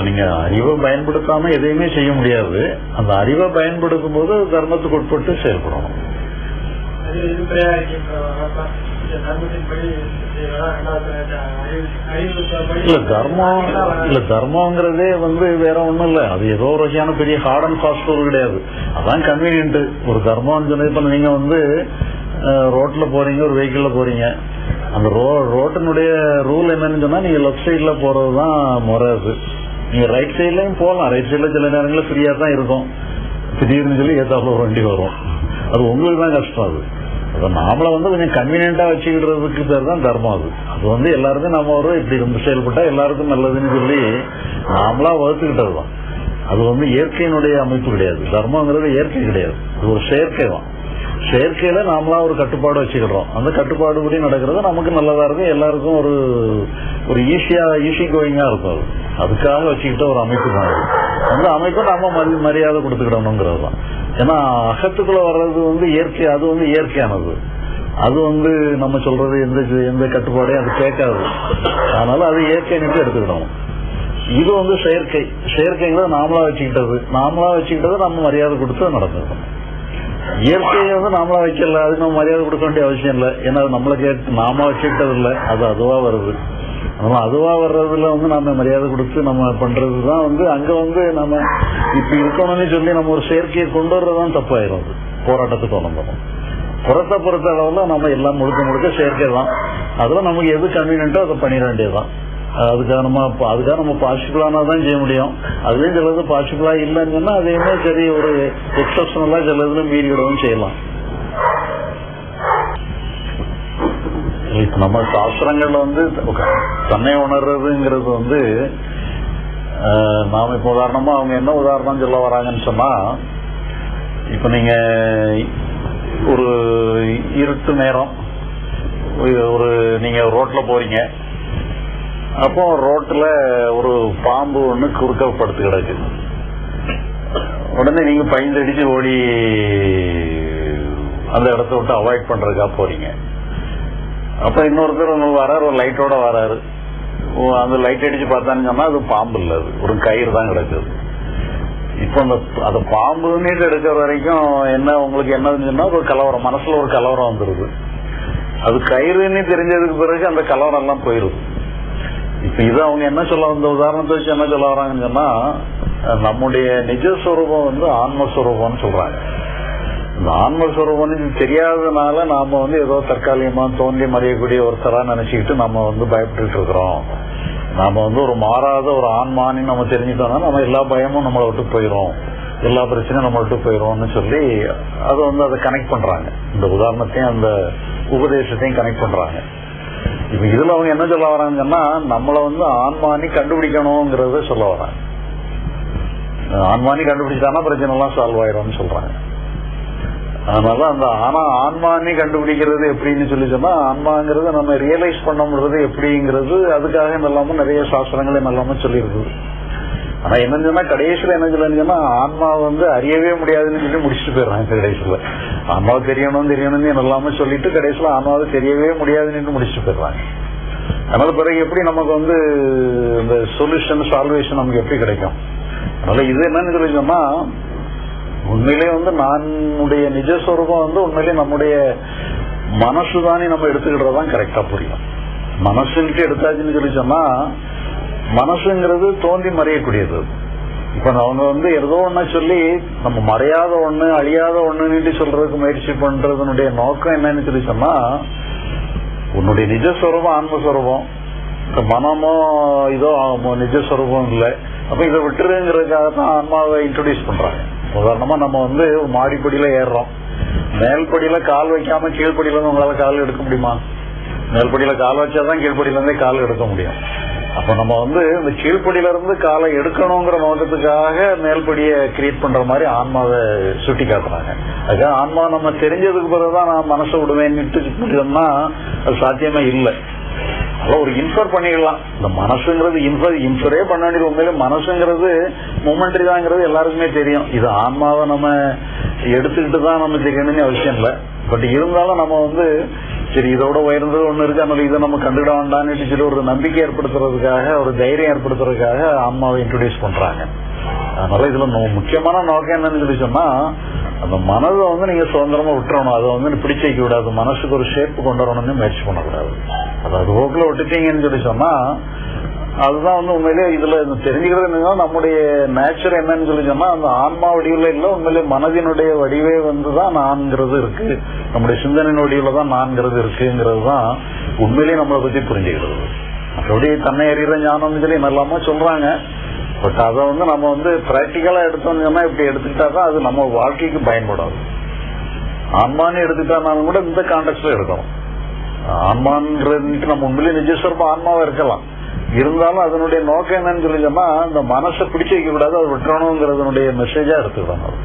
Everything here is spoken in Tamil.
இல்ல நீங்க அறிவை பயன்படுத்தாம எதையுமே செய்ய முடியாது. அந்த அறிவை பயன்படுத்தும் போது தர்மத்துக்கு உட்பட்டு செயல்படணும். இல்ல தர்மம் இல்ல தர்மங்கிறதே வந்து வேற ஒண்ணும் இல்ல. அது ஏதோ ஒரு வகையான பெரிய ஹார்ட் அண்ட் ஃபாஸ்ட் ரூல் கிடையாது. அதான் கன்வீனியன்ட் ஒரு தர்மம்னு சொன்னது இப்ப நீங்க வந்து ரோட்ல போறீங்க ஒரு வெஹிக்கிள்ல போறீங்க. அந்த ரோ ரோட்டினுடைய ரூல் என்னன்னு சொன்னா நீங்க லெஃப்ட் சைட்ல போறதுதான் முறை அது. நீங்க ரைட் சைட்லயும் போகலாம் ரைட் சைட்ல சில நேரங்களில் ஃப்ரீயா தான் இருக்கும். திடீர்னு சொல்லி ஏத்தாப்புல ஒரு வண்டி வரும். அது உங்களுக்கு தான் கஷ்டம் அது. அதை நாமளை வந்து கொஞ்சம் கன்வீனியண்டா வச்சுக்கிடுறதுக்கு பேர் தான் தர்மம் அது. அது வந்து எல்லாருக்கும் நம்ம ஒரு இப்படி இருந்து செயல்பட்டா எல்லாருக்கும் நல்லதுன்னு சொல்லி நாமளா வகுத்துக்கிட்டது தான் அது வந்து இயற்கையினுடைய அமைப்பு கிடையாது. தர்மங்கிறது இயற்கை கிடையாது. அது ஒரு செயற்கை தான். செயற்கையில நாமளா ஒரு கட்டுப்பாடு வச்சுக்கிறோம் அந்த கட்டுப்பாடு படி நடக்கிறது நமக்கு நல்லதா இருக்கும். எல்லாருக்கும் ஒரு ஒரு ஈஸியா ஈஸி கோயிங்கா இருக்கும் அது. அதுக்காக வச்சுக்கிட்ட ஒரு அமைப்பு தான் அது அந்த அமைப்பை நாம மரி- மரியாதை கொடுத்துக்கிடணுங்கிறது தான் ஏன்னா அகத்துக்குள்ள வர்றது வந்து இயற்கை அது வந்து இயற்கையானது. அது வந்து நம்ம சொல்றது எந்த எந்த கட்டுப்பாடையும் அது கேட்காது. அதனால அது இயற்கைன்னு எடுத்துக்கிடணும். இது வந்து செயற்கை. செயற்கைங்கிறத நாமளா வச்சுக்கிட்டது. நாமளா வச்சுக்கிட்டது நம்ம மரியாதை கொடுத்து நடந்துக்கணும். இயற்கையை வந்து நாமளா வைக்கல அதுக்கு நம்ம மரியாதை கொடுக்க வேண்டிய அவசியம் இல்லை. ஏன்னா அது நம்மளை கேட்டு நாம வச்சுக்கிட்டது இல்லை. அது அதுவா வருது. நம்ம அதுவா வர்றதுல வந்து நாம மரியாதை கொடுத்து நம்ம பண்றது தான் வந்து அங்க வந்து நம்ம இப்படி இருக்கணும்னு சொல்லி நம்ம ஒரு செயற்கையை கொண்டு வர்றதுதான் தப்பாயிரும் அது. போராட்டத்துக்கு வந்துடும் புறத்தை பொறுத்த அளவுல நம்ம எல்லாம் முழுக்க முழுக்க செயற்கை தான் அதுவும் நமக்கு எது கன்வீனியன்ட்டோ அதை பண்ணிட வேண்டியதுதான். அதுக்காக நம்ம அதுக்காக நம்ம பாசிபிளானா தான் செய்ய முடியும். அதுலயும் சிலது பாசிபிளா இல்லைன்னு சொன்னா அதையுமே சரி ஒரு எக்ஸப்ஷனலா சிலதுல மீறிவிடவும் செய்யலாம். நம்ம சாஸ்திரங்கள்ல வந்து தன்னை உணர்றதுங்கிறது வந்து நாம இப்ப உதாரணமா அவங்க என்ன உதாரணம் சொல்ல வராங்கன்னு சொன்னா இப்ப நீங்க ஒரு இருட்டு நேரம் ஒரு நீங்க ரோட்ல போறீங்க. அப்போ ரோட்ல ஒரு பாம்பு ஒண்ணு குறுக்க படுத்து கிடக்கு. உடனே நீங்க பயந்தடிச்சு ஓடி அந்த இடத்த விட்டு அவாய்ட் பண்றதுக்கா போறீங்க. அப்ப இன்னொருத்தர் உங்களுக்கு வராரு ஒரு லைட்டோட வராரு. ஓ, அந்த லைட் அடிச்சு பார்த்தான்னு சொன்னா அது பாம்பு இல்ல அது. ஒரு கயிறு தான் கிடக்குது. இப்போ அந்த அந்த பாம்பு நீட்டு எடுக்கிற வரைக்கும் என்ன உங்களுக்கு என்னதுன்னு சொன்னா ஒரு கலவரம். மனசுல ஒரு கலவரம் வந்துருது. அது கயிறுன்னு தெரிஞ்சதுக்கு பிறகு அந்த கலவரம் எல்லாம் போயிருது. இப்ப இது அவங்க என்ன சொல்ல வந்த உதாரணத்தை வச்சு என்ன சொல்ல வராங்கன்னு சொன்னா நம்முடைய நிஜஸ்வரூபம் வந்து ஆன்மஸ்வரூபம்னு சொல்றாங்க. இந்த ஆன்மஸ்வரூபம்னு தெரியாததுனால நாம வந்து ஏதோ தற்காலிகமா தோன்றி மறையக்கூடிய ஒருத்தரா நினைச்சுக்கிட்டு நம்ம வந்து பயப்பட்டுட்டு இருக்கிறோம். நாம வந்து ஒரு மாறாத ஒரு ஆன்மான்னு நம்ம தெரிஞ்சுட்டோம்னா நம்ம எல்லா பயமும் நம்மளை விட்டு போயிரும். எல்லா பிரச்சனையும் நம்ம விட்டு போயிரும்னு சொல்லி அதை வந்து அதை கனெக்ட் பண்றாங்க. இந்த உதாரணத்தையும் அந்த உபதேசத்தையும் கனெக்ட் பண்றாங்க. இப்ப இதுல அவங்க என்ன சொல்ல வராங்கன்னா நம்மள வந்து ஆன்மானி கண்டுபிடிக்கணுங்கிறத சொல்ல வராங்க ஆன்மானி கண்டுபிடிச்சானா பிரச்சனை எல்லாம் சால்வ் ஆயிரும்னு சொல்றாங்க. அதனால அந்த ஆனா ஆன்மானி கண்டுபிடிக்கிறது எப்படின்னு சொல்லி சொன்னா ஆன்மாங்கிறத நம்ம ரியலைஸ் பண்ண முடியறது எப்படிங்கிறது அதுக்காக நல்லாம நிறைய சாஸ்திரங்களே எல்லாமே சொல்லியிருக்குது. ஆனா என்னன்னு சொன்னா கடைசியில என்ன சொல்லுன்னு சொன்னா ஆன்மா வந்து அறியவே முடியாதுன்னு சொல்லி முடிச்சுட்டு போயிடுறாங்க கடைசியில. ஆன்மாவை தெரியணும் தெரியணும்னு நல்லாம சொல்லிட்டு கடைசியில் ஆன்மாவை தெரியவே முடியாதுன்னு முடிச்சுட்டு போயிடுறாங்க அதனால பிறகு எப்படி நமக்கு வந்து இந்த சொல்யூஷன் சால்வேஷன் நமக்கு எப்படி கிடைக்கும்? அதனால இது என்னன்னு சொல்லி உண்மையிலேயே வந்து நம்முடைய நிஜஸ்வரூபம் வந்து உண்மையிலே நம்முடைய மனசு தானே நம்ம எடுத்துக்கிட்டதான் கரெக்டா புரியும். மனசுன்ட்டு எடுத்தாச்சுன்னு சொல்லி சொன்னா மனசுங்கிறது தோன்றி மறையக்கூடியது. இப்ப அவங்க வந்து ஏதோ ஒண்ணு சொல்லி நம்ம மறையாத ஒண்ணு அழியாத ஒண்ணுன்னு சொல்றதுக்கு முயற்சி பண்றதுனுடைய நோக்கம் என்னன்னு சொல்லி சொன்னா உன்னுடைய நிஜஸ்வரூபம் ஆன்மஸ்வரூபம் மனமோ இதோ ஆமோ நிஜஸ்வரூபம் இல்லை. அப்ப இதை விட்டுருங்கிறதுக்காக தான் ஆன்மாவை இன்ட்ரோடியூஸ் பண்றாங்க. உதாரணமா நம்ம வந்து மாடிப்படியில ஏறுறோம். மேல்படியில கால் வைக்காம கீழ்படியில இருந்து உங்களால கால் எடுக்க முடியுமா? மேல்படியில கால் வச்சாதான் கீழ்படியில இருந்தே கால் எடுக்க முடியும். அப்ப நம்ம வந்து இந்த கீழ்ப்படியில இருந்து காலை எடுக்கணுங்கிற நோக்கத்துக்காக மேல்படியை கிரியேட் பண்ற மாதிரி ஆன்மாவை சுட்டி காட்டுறாங்க அதுக்காக ஆன்மா நம்ம தெரிஞ்சதுக்கு பிறகுதான் நான் மனசை விடுவேன்னுட்டு முடியும்னா அது சாத்தியமே இல்லை. அதான் ஒரு இன்ஃபர் பண்ணிக்கலாம் இந்த மனசுங்கிறது இன்ஃபர் இன்ஃபரே பண்ண வேண்டியது உண்மையிலே மனசுங்கிறது மூமெண்ட்ரி தாங்கிறது எல்லாருக்குமே தெரியும். இது ஆன்மாவை நம்ம எடுத்துக்கிட்டு தான் நம்ம தெரியணும்னு அவசியம் இல்லை. பட் இருந்தாலும் நம்ம வந்து சரி இதோட உயர்ந்தது ஒண்ணு இருக்கு. அதனால இதை நம்ம கண்டுட வேண்டாம்னு சொல்லி ஒரு நம்பிக்கை ஏற்படுத்துறதுக்காக ஒரு தைரியம் ஏற்படுத்துறதுக்காக அம்மாவை இன்ட்ரடியூஸ் பண்றாங்க. அதனால இதுல முக்கியமான நோக்கம் என்னன்னு சொல்லி சொன்னா அந்த மனதை வந்து நீங்க சுதந்திரமா விட்டுறணும். அதை வந்து பிடிச்சு வைக்க கூடாது. மனசுக்கு ஒரு ஷேப் கொண்டு வரணும்னு முயற்சி பண்ணக்கூடாது. அது அது போக்குல விட்டுட்டீங்கன்னு சொல்லி சொன்னா அதுதான் வந்து உண்மையிலே இதுல தெரிஞ்சுக்கிறது என்னன்னா நம்முடைய நேச்சர் என்னன்னு சொல்லி சொன்னா அந்த ஆன்மா வடிவில் இல்ல உண்மையிலே மனதினுடைய வடிவே வந்துதான் நான்கிறது இருக்கு. நம்முடைய சிந்தனையின் வடிவில் தான் நான்கிறது இருக்குங்கிறது தான் உண்மையிலேயே நம்மளை பத்தி புரிஞ்சுக்கிறது. மற்றபடி தன்னை அறிகிற ஞானம்னு சொல்லி நல்லாம சொல்றாங்க. பட் அதை வந்து நம்ம வந்து பிராக்டிக்கலா எடுத்தோம்னு சொன்னா இப்படி எடுத்துக்கிட்டா தான் அது நம்ம வாழ்க்கைக்கு பயன்படாது ஆன்மான்னு எடுத்துக்கிட்டாலும் கூட இந்த கான்டெக்ட்ல எடுக்கணும். ஆன்மான்றது நம்ம உண்மையிலே நிஜஸ்வரமா ஆன்மாவா இருக்கலாம். இருந்தாலும் அதனுடைய நோக்கம் என்னன்னு சொல்லி சொன்னா இந்த மனசை பிடிச்சு வைக்க கூடாது அது விட்டுறணுங்கிறதுனுடைய மெசேஜா எடுத்துக்கணும்